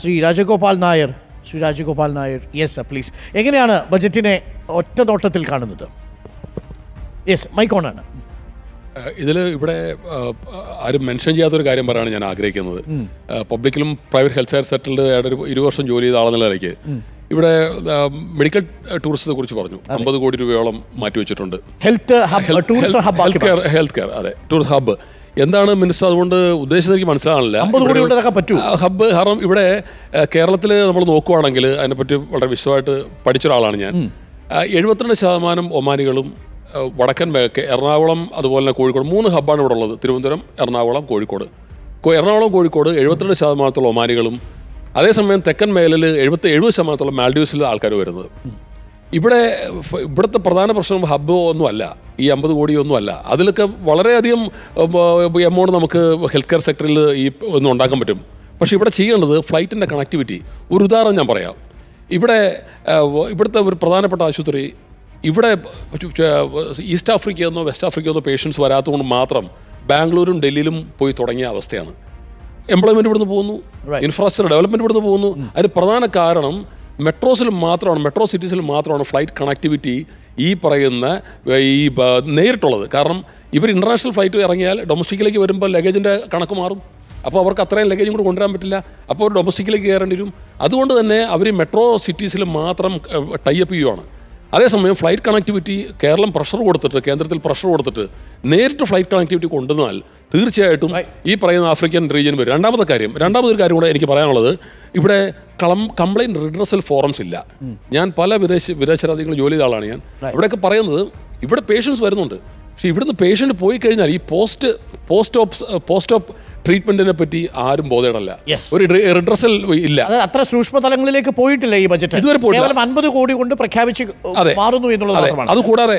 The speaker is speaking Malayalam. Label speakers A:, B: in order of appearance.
A: ശ്രീ രാജഗോപാൽ നായർ ശ്രീ രാജഗോപാൽ നായർ. യെസ് പ്ലീസ് എങ്ങനെയാണ് ബജറ്റിനെ ഒറ്റ നോട്ടത്തിൽ കാണുന്നത് യെസ് മൈക്കോണാണ്
B: ഇതിൽ ഇവിടെ ആരും മെൻഷൻ ചെയ്യാത്തൊരു കാര്യം പറയാനാണ് ഞാൻ ആഗ്രഹിക്കുന്നത്. പബ്ലിക്കിലും പ്രൈവറ്റ് ഹെൽത്ത് കെയർ സെറ്റിൽഡ് ഒരു ഇരു വർഷം ജോലി ചെയ്ത ആളെന്ന നിലയ്ക്ക് ഇവിടെ മെഡിക്കൽ ടൂറിസത്തെ കുറിച്ച് പറഞ്ഞു. അമ്പത് കോടി രൂപയോളം മാറ്റിവെച്ചിട്ടുണ്ട്
A: ഹെൽത്ത്
B: കെയർ ഹെൽത്ത് കെയർ അതെ ടൂറിസ്റ്റ് ഹബ്ബ് എന്താണ് മിനിസ്റ്റർ? അതുകൊണ്ട് ഉദ്ദേശിച്ചത് എനിക്ക് മനസ്സിലാകണില്ല
A: അമ്പത് കോടി കൊണ്ടൊക്കെ പറ്റൂ.
B: ഹബ്ബ് കാരണം ഇവിടെ കേരളത്തിൽ നമ്മൾ നോക്കുവാണെങ്കിൽ അതിനെപ്പറ്റി വളരെ വിശദമായിട്ട് പഠിച്ച ഒരാളാണ് ഞാൻ. എഴുപത്തിരണ്ട് ശതമാനം ഒമാനികളും വടക്കൻ മേഖല എറണാകുളം അതുപോലെ തന്നെ കോഴിക്കോട് മൂന്ന് ഹബ്ബാണ് ഇവിടെ ഉള്ളത്. തിരുവനന്തപുരം എറണാകുളം കോഴിക്കോട്. എറണാകുളം കോഴിക്കോട് എഴുപത്തിരണ്ട് ശതമാനത്തോളം ഒമാനികളും അതേസമയം തെക്കൻ മേഖലയിൽ എഴുപത്തി എഴുപത് ശതമാനത്തോളം മാൽഡീവ്സിലെ ആൾക്കാർ വരുന്നത്. ഇവിടെ ഇവിടുത്തെ പ്രധാന പ്രശ്നം ഹബ്ബ് ഒന്നുമല്ല. ഈ അമ്പത് കോടി ഒന്നുമല്ല അതിലൊക്കെ വളരെയധികം എമൗണ്ട് നമുക്ക് ഹെൽത്ത് കെയർ സെക്ടറിൽ ഈ ഒന്നും ഉണ്ടാക്കാൻ പറ്റും. പക്ഷേ ഇവിടെ ചെയ്യേണ്ടത് ഫ്ലൈറ്റിന്റെ കണക്ടിവിറ്റി ഒരു ഉദാഹരണം ഞാൻ പറയാം. ഇവിടെ ഇവിടുത്തെ ഒരു പ്രധാനപ്പെട്ട ആശുപത്രി ഇവിടെ ഈസ്റ്റ് ആഫ്രിക്കയിൽ നിന്നോ വെസ്റ്റ് ആഫ്രിക്കയിൽ നിന്നോ പേഷ്യൻസ് വരാത്തതുകൊണ്ട് മാത്രം ബാംഗ്ലൂരും ഡൽഹിയിലും പോയി തുടങ്ങിയ അവസ്ഥയാണ്. എംപ്ലോയ്മെന്റ് ഇവിടുന്ന് പോകുന്നു. ഇൻഫ്രാസ്ട്രക്ചർ ഡെവലപ്മെന്റ് ഇവിടുന്ന് പോകുന്നു. അതിന് പ്രധാന കാരണം മെട്രോസിൽ മാത്രമാണ് മെട്രോ സിറ്റീസിൽ മാത്രമാണ് ഫ്ലൈറ്റ് കണക്ടിവിറ്റി ഈ പറയുന്ന ഈ നേരിട്ടുള്ളത്. കാരണം ഇവർ ഇന്റർനാഷണൽ ഫ്ലൈറ്റ് ഇറങ്ങിയാൽ ഡൊമസ്റ്റിക്കിലേക്ക് വരുമ്പോൾ ലഗേജിന്റെ കണക്ക് മാറും. അപ്പോൾ അവർക്ക് അത്രയും ലഗേജും കൂടെ കൊണ്ടുവരാൻ പറ്റില്ല. അപ്പോൾ അവർ ഡൊമസ്റ്റിക്കിലേക്ക് കയറേണ്ടി വരും. അതുകൊണ്ട് തന്നെ അവർ മെട്രോ സിറ്റീസിൽ മാത്രം ടൈപ്പ് ചെയ്യുവാണ്. അതേസമയം ഫ്ലൈറ്റ് കണക്ടിവിറ്റി കേരളം പ്രഷർ കൊടുത്തിട്ട് കേന്ദ്രത്തിൽ പ്രഷർ കൊടുത്തിട്ട് നേരിട്ട് ഫ്ലൈറ്റ് കണക്ടിവിറ്റി കൊണ്ടുവന്നാൽ തീർച്ചയായിട്ടും ഈ പറയുന്ന ആഫ്രിക്കൻ റീജിയൻ വരും. രണ്ടാമത്തെ കാര്യം രണ്ടാമതൊരു കാര്യം കൂടെ എനിക്ക് പറയാനുള്ളത് ഇവിടെ കളം കംപ്ലൈന്റ് റിഡ്രസൽ ഫോറംസ് ഇല്ല. ഞാൻ പല വിദേശ വിദേശ രാജ്യങ്ങളിൽ ജോലി ചെയ്ത ആളാണ് ഞാൻ. ഇവിടെയൊക്കെ പറയുന്നത് ഇവിടെ പേഷ്യൻസ് വരുന്നുണ്ട്. പക്ഷേ ഇവിടുന്ന് പേഷ്യന്റ് പോയി കഴിഞ്ഞാൽ ഈ post post op post op ട്രീറ്റ്മെന്റിനെ പറ്റി ആരും ബോധേടല്ല. ഒരു റിഡ്രസൽ ഇല്ല.
A: അത് അത്ര സൂക്ഷ്മ തലങ്ങളിലേക്ക് പോയിട്ടില്ല ഈ ബജറ്റ്
B: ഇതുവരെ
A: അൻപത് കോടി കൊണ്ട് പ്രഖ്യാപിച്ച്. മാറുന്നു എന്നുള്ളത്
B: അത്. കൂടാതെ